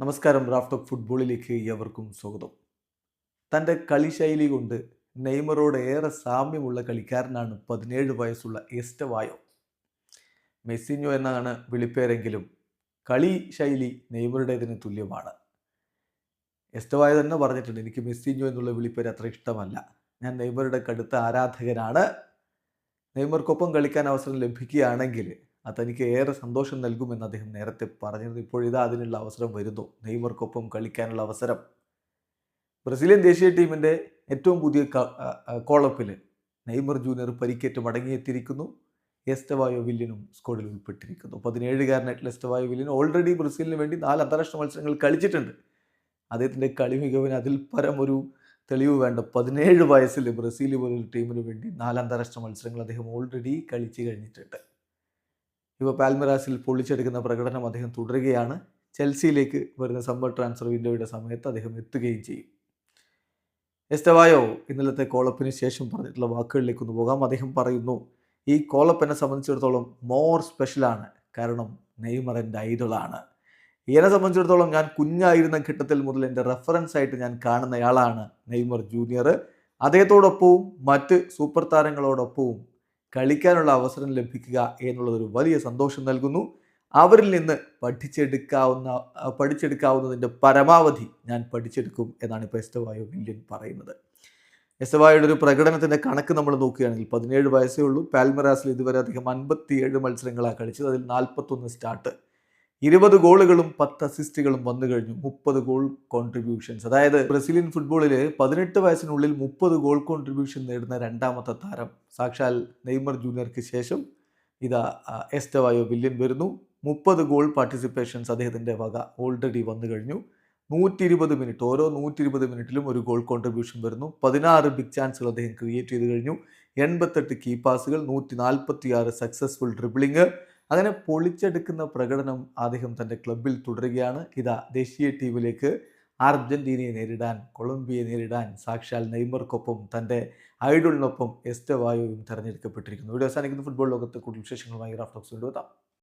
നമസ്കാരം ഓഫ് ഫുട്ബോളിലേക്ക് ഏവർക്കും സ്വാഗതം. തന്റെ കളിശൈലി കൊണ്ട് നെയ്മറോട് ഏറെ സാമ്യമുള്ള കളിക്കാരനാണ് പതിനേഴ് വയസ്സുള്ള എസ്റ്റവായോ മെസ്സിഞ്ഞോ എന്നാണ് വിളിപ്പേരെങ്കിലും കളി ശൈലി നെയ്മറുടേതിന് തുല്യമാണ്. എസ്റ്റവായോ തന്നെ പറഞ്ഞിട്ടുണ്ട് എനിക്ക് മെസ്സിഞ്ഞോ എന്നുള്ള വിളിപ്പേര് അത്ര ഇഷ്ടമല്ല. ഞാൻ നെയ്മറുടെ കടുത്ത ആരാധകനാണ്. നെയ്മർക്കൊപ്പം കളിക്കാൻ അവസരം ലഭിക്കുകയാണെങ്കിൽ അതെനിക്ക് ഏറെ സന്തോഷം നൽകുമെന്ന് അദ്ദേഹം നേരത്തെ പറഞ്ഞിരുന്നു. ഇപ്പോഴിതാ അതിനുള്ള അവസരം വരുന്നു. നെയ്മർക്കൊപ്പം കളിക്കാനുള്ള അവസരം. ബ്രസീലിയൻ ദേശീയ ടീമിന്റെ ഏറ്റവും പുതിയ കോളപ്പിൽ നെയ്മർ ജൂനിയർ പരിക്കേറ്റ് മടങ്ങിയെത്തിയിരിക്കുന്നു. എസ്റ്റവായോ വില്യനും സ്കോഡിൽ ഉൾപ്പെട്ടിരിക്കുന്നു. പതിനേഴുകാരനായിട്ടുള്ള എസ്റ്റവായോ വില്യൻ ഓൾറെഡി ബ്രസീലിന് വേണ്ടി നാല് അന്താരാഷ്ട്ര മത്സരങ്ങൾ കളിച്ചിട്ടുണ്ട്. അദ്ദേഹത്തിന്റെ കളി മികവിന് അതിൽ പരം ഒരു തെളിവ് വേണ്ട. പതിനേഴ് വയസ്സിൽ ബ്രസീൽ പോലൊരു ടീമിന് വേണ്ടി നാല് അന്താരാഷ്ട്ര മത്സരങ്ങൾ അദ്ദേഹം ഓൾറെഡി കളിച്ച് കഴിഞ്ഞിട്ടുണ്ട്. ഇപ്പോൾ പാൽമറാസിൽ പൊളിച്ചെടുക്കുന്ന പ്രകടനം അദ്ദേഹം തുടരുകയാണ്. ചെൽസിയിലേക്ക് വരുന്ന സമ്മർ ട്രാൻസ്ഫർ വിൻഡോയുടെ സമയത്ത് അദ്ദേഹം എത്തുകയും ചെയ്യും. എസ്റ്റവായോ ഇന്നലത്തെ കോളപ്പിന് ശേഷം പറഞ്ഞിട്ടുള്ള വാക്കുകളിലേക്ക് ഒന്ന് പോകാം. അദ്ദേഹം പറയുന്നു ഈ കോളപ്പ് എന്നെ സംബന്ധിച്ചിടത്തോളം മോർ സ്പെഷ്യലാണ് കാരണം നെയ്മർ എന്റെ ഐഡളാണ് എന്നെ സംബന്ധിച്ചിടത്തോളം ഞാൻ കുഞ്ഞായിരുന്ന ഘട്ടത്തിൽ മുതൽ എന്റെ റെഫറൻസ് ആയിട്ട് ഞാൻ കാണുന്നയാളാണ് നെയ്മർ ജൂനിയർ അദ്ദേഹത്തോടൊപ്പവും മറ്റ് സൂപ്പർ താരങ്ങളോടൊപ്പവും കളിക്കാനുള്ള അവസരം ലഭിക്കുക എന്നുള്ളതൊരു വലിയ സന്തോഷം നൽകുന്നു. അവരിൽ നിന്ന് പഠിച്ചെടുക്കാവുന്ന പഠിച്ചെടുക്കാവുന്നതിന്റെ പരമാവധി ഞാൻ പഠിച്ചെടുക്കും എന്നാണ് ഇപ്പോൾ എസ്റ്റവായോ വില്യൻ പറയുന്നത്. എസ്റ്റവായോയുടെ ഒരു പ്രകടനത്തിന്റെ കണക്ക് നമ്മൾ നോക്കുകയാണെങ്കിൽ പതിനേഴ് വയസ്സേ ഉള്ളൂ. പാൽമറാസിൽ ഇതുവരെ അദ്ദേഹം അൻപത്തിയേഴ് മത്സരങ്ങളാണ് കളിച്ചത്. അതിൽ നാൽപ്പത്തൊന്ന് സ്റ്റാർട്ട് ഇരുപത് ഗോളുകളും പത്ത് അസിസ്റ്റുകളും വന്നു കഴിഞ്ഞു. മുപ്പത് ഗോൾ കോൺട്രിബ്യൂഷൻസ് അതായത് ബ്രസീലിയൻ ഫുട്ബോളിൽ പതിനെട്ട് വയസ്സിനുള്ളിൽ മുപ്പത് ഗോൾ കോൺട്രിബ്യൂഷൻ നേടുന്ന രണ്ടാമത്തെ താരം. സാക്ഷാൽ നെയ്മർ ജൂനിയർക്ക് ശേഷം ഇതാ എസ്റ്റവായോ വില്യൻ വരുന്നു. മുപ്പത് ഗോൾ പാർട്ടിസിപ്പേഷൻസ് അദ്ദേഹത്തിന്റെ വക ഓൾറെഡി വന്നു കഴിഞ്ഞു. നൂറ്റി ഇരുപത് മിനിറ്റ് ഓരോ നൂറ്റി ഇരുപത് മിനിറ്റിലും ഒരു ഗോൾ കോൺട്രിബ്യൂഷൻ വരുന്നു. പതിനാറ് ബിഗ് ചാൻസുകൾ അദ്ദേഹം ക്രിയേറ്റ് ചെയ്ത് കഴിഞ്ഞു. എൺപത്തെട്ട് കീ പാസുകൾ നൂറ്റി നാൽപ്പത്തി ആറ് സക്സസ്ഫുൾ ഡ്രിബിളിങ് അങ്ങനെ പൊളിച്ചെടുക്കുന്ന പ്രകടനം അദ്ദേഹം തന്റെ ക്ലബിൽ തുടരുകയാണ്. ഇതാ ദേശീയ ടീമിലേക്ക് അർജന്റീനയെ നേരിടാൻ കൊളംബിയയെ നേരിടാൻ സാക്ഷാൽ നെയ്മർക്കൊപ്പം തന്റെ ഐഡോളിനൊപ്പം എസ്റ്റവായോയും തെരഞ്ഞെടുക്കപ്പെട്ടിരിക്കുന്നു. ഇവിടെ അവസാനിക്കുന്ന. ഫുട്ബോൾ ലോകത്തെ കൂടുതൽ വിശേഷങ്ങളുമായി റാഫ്റ്റോക്സ് കൊണ്ടുവെത്താം